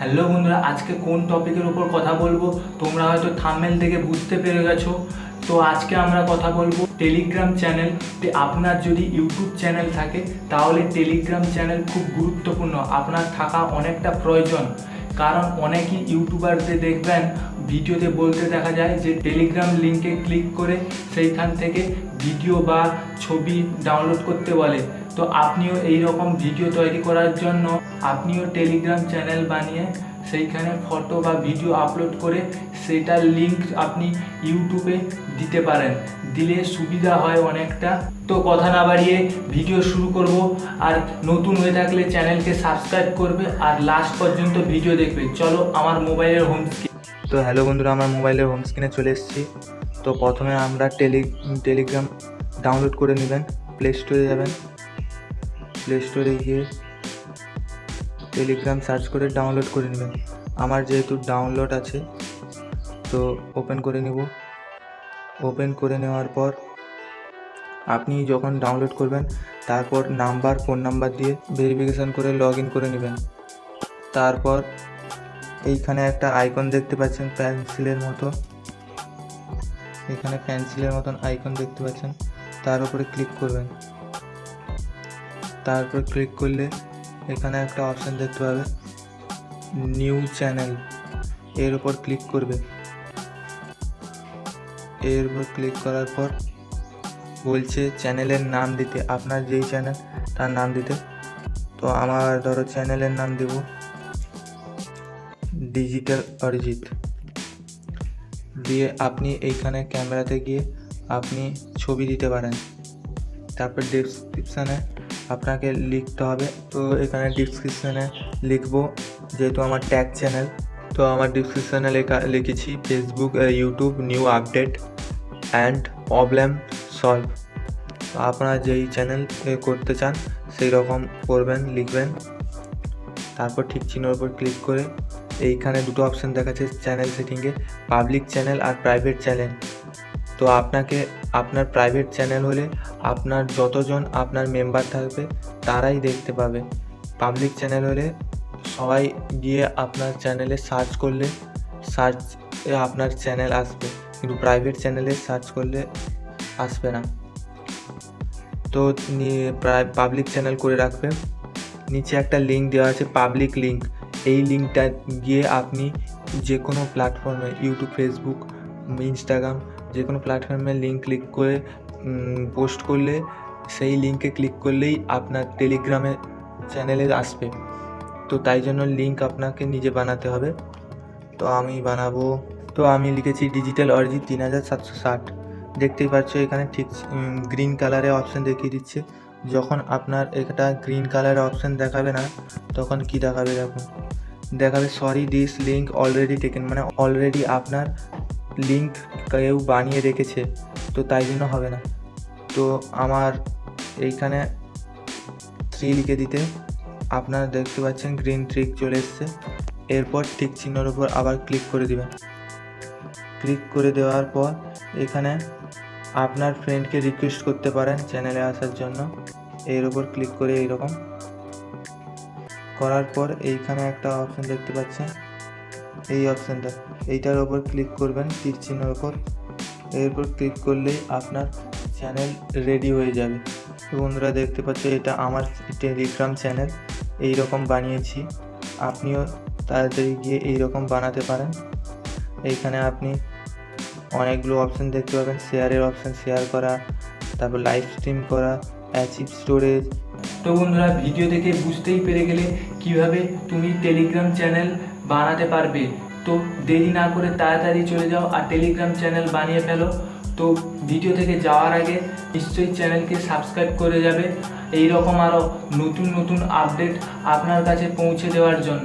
Hello বন্ধুরা, আজকে কোন টপিকের উপর কথা বলব? তোমরা হয়তো থামেল থেকে বুঝতে পেরে গেছো। তো আজকে আমরা কথা বলব টেলিগ্রাম চ্যানেল আপনার যদি ইউটিউব চ্যানেল থাকে, তাহলে টেলিগ্রাম চ্যানেল খুব গুরুত্বপূর্ণ। আপনার থাকা অনেকটা প্রয়োজন। কারণ অনেকই ইউটিউবারদের দেখবেন, ভিডিওতে বলতে দেখা যায় যে টেলিগ্রাম লিঙ্কে ক্লিক করে সেইখান থেকে ভিডিও বা ছবি ডাউনলোড করতে বলে। তো আপনিও এই রকম ভিডিও তৈরি করার জন্য আপনিও টেলিগ্রাম চ্যানেল বানিয়ে সেইখানে ফটো বা ভিডিও আপলোড করে সেটার লিঙ্ক আপনি ইউটিউবে দিতে পারেন। দিলে সুবিধা হয় অনেকটা। তো কথা না বাড়িয়ে ভিডিও শুরু করব। আর নতুন হয়ে থাকলে চ্যানেলকে সাবস্ক্রাইব করবে। আর লাস্ট পর্যন্ত ভিডিও দেখবে। চলো আমার মোবাইলের হোম স্ক্রিন তো হ্যালো বন্ধুরা, আমার মোবাইলের হোম স্ক্রিনে চলে এসেছি। তো প্রথমে আমরা টেলি টেলিগ্রাম ডাউনলোড করে নেবেন। প্লে স্টোরে যাবেন। প্লে স্টোরে গিয়ে টেলিগ্রাম সার্চ করে ডাউনলোড করে নেবেন। আমার যেহেতু ডাউনলোড আছে, তো ওপেন করে নেব। ওপেন করে নেওয়ার পর আপনি যখন ডাউনলোড করবেন, তারপর নাম্বার ফোন নাম্বার দিয়ে ভেরিফিকেশান করে লগ ইন করে নেবেন। তারপর এইখানে একটা আইকন দেখতে পাচ্ছেন পেন্সিলের মতো। এখানে পেন্সিলের মতন আইকন দেখতে পাচ্ছেন। তার উপরে ক্লিক করবেন। তারপর ক্লিক করলে এখানে একটা অপশান দেখতে পাবে। নিউ চ্যানেল এর উপর ক্লিক করবে। এর উপর ক্লিক করার পর বলছে চ্যানেলের নাম দিতে। আপনার যেই চ্যানেল তার নাম দিতে। তো আমার ধরো চ্যানেলের নাম দেবো। ডিজিটাল অরিজিৎ দিয়ে আপনি এইখানে ক্যামেরাতে গিয়ে আপনি ছবি দিতে পারেন। তারপর ডিসক্রিপশানে আপনাকে লিখতে হবে। তো এখানে ডিসক্রিপশানে লিখব, যেহেতু আমার ট্যাগ চ্যানেল তো আমার ডিসক্রিপশানে লেখা, লিখেছি Facebook YouTube new update and problem solve আপনারা যেই চ্যানেল করতে চান সেই রকম করবেন, লিখবেন। তারপর ঠিক চিহ্নের উপর ক্লিক করে, এইখানে দুটো অপশান দেখাচ্ছে চ্যানেল সেটিংয়ে পাবলিক চ্যানেল আর প্রাইভেট চ্যানেল তো আপনাকে আপনার প্রাইভেট চ্যানেল হলে আপনার যতজন আপনার মেম্বার থাকবে তারাই দেখতে পাবে। পাবলিক চ্যানেল হলে সবাই গিয়ে আপনার চ্যানেলে সার্চ করলে সার্চ আপনার চ্যানেল আসবে। কিন্তু প্রাইভেট চ্যানেলে সার্চ করলে আসবে না। তো প্রায় পাবলিক চ্যানেল করে রাখবে নিচে একটা লিঙ্ক দেওয়া আছে পাবলিক লিঙ্ক এই লিঙ্কটা গিয়ে আপনি যে কোনো প্ল্যাটফর্মে ইউটিউব ফেসবুক ইনস্টাগ্রাম যে কোনো প্ল্যাটফর্মে লিঙ্ক ক্লিক করে পোস্ট করলে, সেই লিঙ্কে ক্লিক করলেই আপনার টেলিগ্রামে চ্যানেলে আসবে। তো তাই জন্য লিঙ্ক আপনাকে নিজে বানাতে হবে। তো আমি বানাবো। তো আমি লিখেছি ডিজিটাল অরিজিৎ তিন হাজার সাতশো ষাট। দেখতেই পাচ্ছ এখানে ঠিক গ্রিন কালারের অপশান দেখিয়ে দিচ্ছে। যখন আপনার এটা গ্রিন কালারের অপশান দেখাবে না, তখন কি দেখাবে দেখুন। দেখাবে sorry this link already taken মানে অলরেডি আপনার লিঙ্ক কেউ বানিয়ে রেখেছে, তো তাই জন্য হবে না। তো আমার এইখানে থ্রি লিখে দিতে। আপনারা দেখতে পাচ্ছেন গ্রিন ট্রিক চলে এসছে। এরপর ঠিক চিহ্নর উপর আবার ক্লিক করে দিবেন। ক্লিক করে দেওয়ার পর এখানে আপনার ফ্রেন্ডকে রিকোয়েস্ট করতে পারেন চ্যানেলে আসার জন্য। এর উপর ক্লিক করে এইরকম। করার পর এইখানে একটা অপশান দেখতে পাচ্ছেন। এই অপশানটা। এইটার ওপর ক্লিক করবেন তীর চিহ্নের ওপর এরপর ক্লিক করলেই আপনার চ্যানেল রেডি হয়ে যাবে। বন্ধুরা দেখতে পাচ্ছ, এটা আমার টেলিগ্রাম চ্যানেল এই রকম বানিয়েছি। আপনিও তাড়াতাড়ি গিয়ে এই রকম বানাতে পারেন। এইখানে আপনি অনেকগুলো অপশান দেখতে পাবেন। শেয়ারের অপশান শেয়ার করা, তারপর লাইভ স্ট্রিম করা অ্যাচিভ স্টোরেজ তো বন্ধুরা ভিডিও দেখে বুঝতেই পেরে গেলে কীভাবে তুমি টেলিগ্রাম চ্যানেল বানাতে পারবে। তো দেরি না করে তাড়াতাড়ি চলে যাও আর টেলিগ্রাম চ্যানেল বানিয়ে ফেলো। তো ভিডিও থেকে যাওয়ার আগে নিশ্চয়ই চ্যানেলকে সাবস্ক্রাইব করে যাবে। এই রকম আরও নতুন নতুন আপডেট আপনার কাছে পৌঁছে দেওয়ার জন্য।